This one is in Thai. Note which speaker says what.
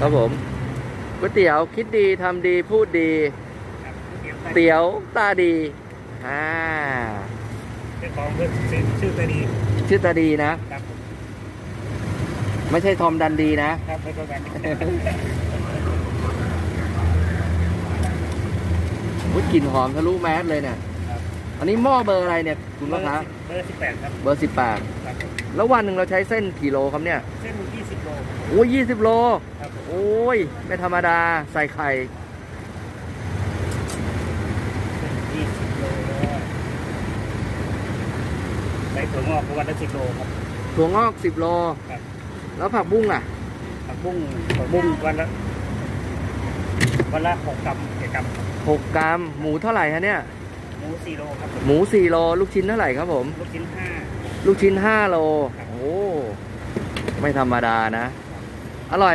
Speaker 1: ครับผมก๋วยเตี๋ยวคิดดีทำดีพูดดี
Speaker 2: ครับเตี๋ยวไส้
Speaker 1: เตี๋ยวตาดีอ่า
Speaker 2: เจ้าของเพื่อนชื่อชื่อตาดี
Speaker 1: ชื่อตาดีนะ
Speaker 2: ครับ
Speaker 1: ไม่ใช่ทอมดันดีนะ
Speaker 2: ครับไม่ต้องการ
Speaker 1: วุ้ยกลิ่นหอมทะลุแมสเลยเนี่ย
Speaker 2: ครับ
Speaker 1: อันนี้หม้อเบอร์อะไรเนี่ย คุณลูกค้า
Speaker 2: เบอร์สิบแปดครับ
Speaker 1: เบอร์สิบแปด
Speaker 2: ครับผม
Speaker 1: แล้ววันหนึ่งเราใช้เส้นกี่โลครับเนี่ย
Speaker 2: เส้นยี่สิบ โล
Speaker 1: โอ้ยยี่สิบโล
Speaker 2: ครับผม
Speaker 1: โอ้ย ไม่ธรรมดา ใส่ไข่
Speaker 2: เส้นยี่สิบโลแล้วใส่ถั่วงอกวันละสิบโลครับ
Speaker 1: ถั่วงอกสิบโล
Speaker 2: ครับ
Speaker 1: แล้วผักบุ้งอะ
Speaker 2: ผักบุ้งผักบุ้งวันละวันละหกกรัมเจ็ดกรัม
Speaker 1: หกกรัม หมูเท่าไหร่ฮะเนี่ย
Speaker 2: หมูสี่โลครับผม
Speaker 1: หมูสี่โล ลูกชิ้นเท่าไหร่ครับผม
Speaker 2: ลูกชิ้นห้า
Speaker 1: ลูกชิ้นห้าโล
Speaker 2: ครับ
Speaker 1: โอ้ ไม่ธรรมดานะ อร่อยไหม